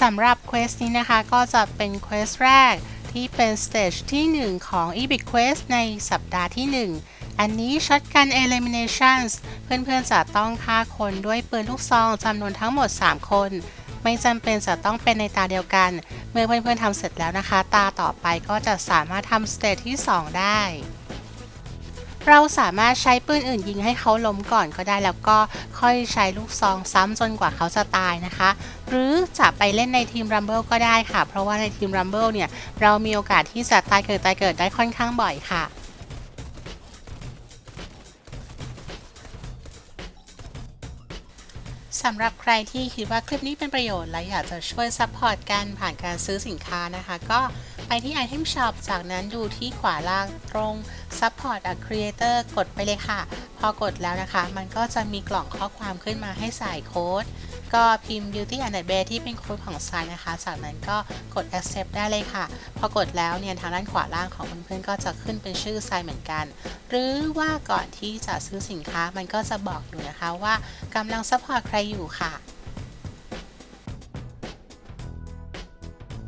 สำหรับเควสนี้นะคะก็จะเป็นเควสแรกที่เป็นสเตจที่ 1 ของ e b i t Quest ในสัปดาห์ที่ 1 อันนี้ช็อตกัน Eliminations เพื่อนๆจะต้องฆ่าคนด้วยปืนลูกซองจำนวนทั้งหมด 3 คน ไม่จำเป็นจะต้องเป็นในตาเดียวกัน เมื่อเพื่อนๆทำเสร็จแล้วนะคะ ตาต่อไปก็จะสามารถทำสเตจที่ 2 ได้ เราสามารถใช้ปืนอื่นยิงให้เขาล้มก่อนก็ได้แล้วก็ค่อยใช้ลูกซองซ้ำจนกว่าเขาจะตายนะคะ หรือจะไปเล่นในทีม Rumble ก็ได้ค่ะ เพราะว่าในทีม Rumble เนี่ย เรามีโอกาสที่จะตายเกิดตายเกิดได้ค่อนข้างบ่อยค่ะสำหรับใครที่คิดว่าคลิปนี้เป็นประโยชน์และอยากจะช่วยซัพพอร์ตกันผ่านการซื้อสินค้านะคะ ก็ ไปที่ Item Shop จากนั้นดูที่ขวาล่างตรง Support a Creator กดไปเลยค่ะ พอกดแล้วนะคะ มันก็จะมีกล่องข้อความขึ้นมาให้ใส่โค้ด ก็พิมพ์ Beauty and the Bear ที่เป็นโค้ดของไซน์นะคะ จากนั้นก็กด accept ได้เลยค่ะ พอกดแล้วเนี่ยทางด้านขวาล่างของเพื่อนๆก็จะขึ้นเป็นชื่อไซน์เหมือนกัน หรือว่าก่อนที่จะซื้อสินค้ามันก็จะบอกอยู่นะคะว่ากำลังซัพพอร์ตใครอยู่ค่ะ